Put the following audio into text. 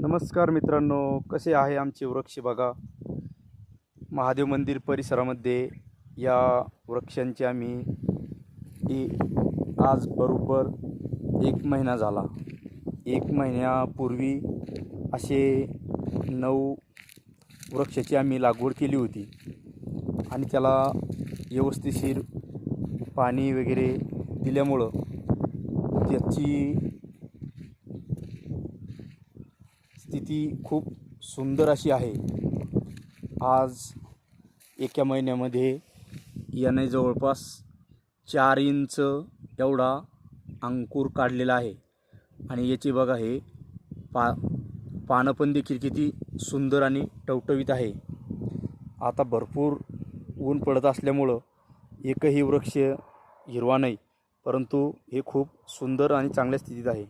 नमस्कार मित्रांनो कसे आहे आमचे वृक्ष बघा. महादेव मंदिर परिसरामध्ये या वृक्षांची आम्ही आज बरोबर एक महिना झाला. एक महिन्यापूर्वी असे नऊ वृक्षाची आम्ही लागवड केली होती आणि त्याला व्यवस्थिशीर पाणी वगैरे दिल्यामुळं त्याची स्थिती खूप सुंदर अशी आहे. आज एका महिन्यामध्ये याने जवळपास चार इंच एवढा अंकुर काढलेला आहे. आणि याची बघा हे पा पानं पण देखील किती सुंदर आणि टवटवीत आहे. आता भरपूर ऊन पडत असल्यामुळं एकही वृक्ष हिरवा नाही परंतु हे खूप सुंदर आणि चांगल्या स्थितीत आहे.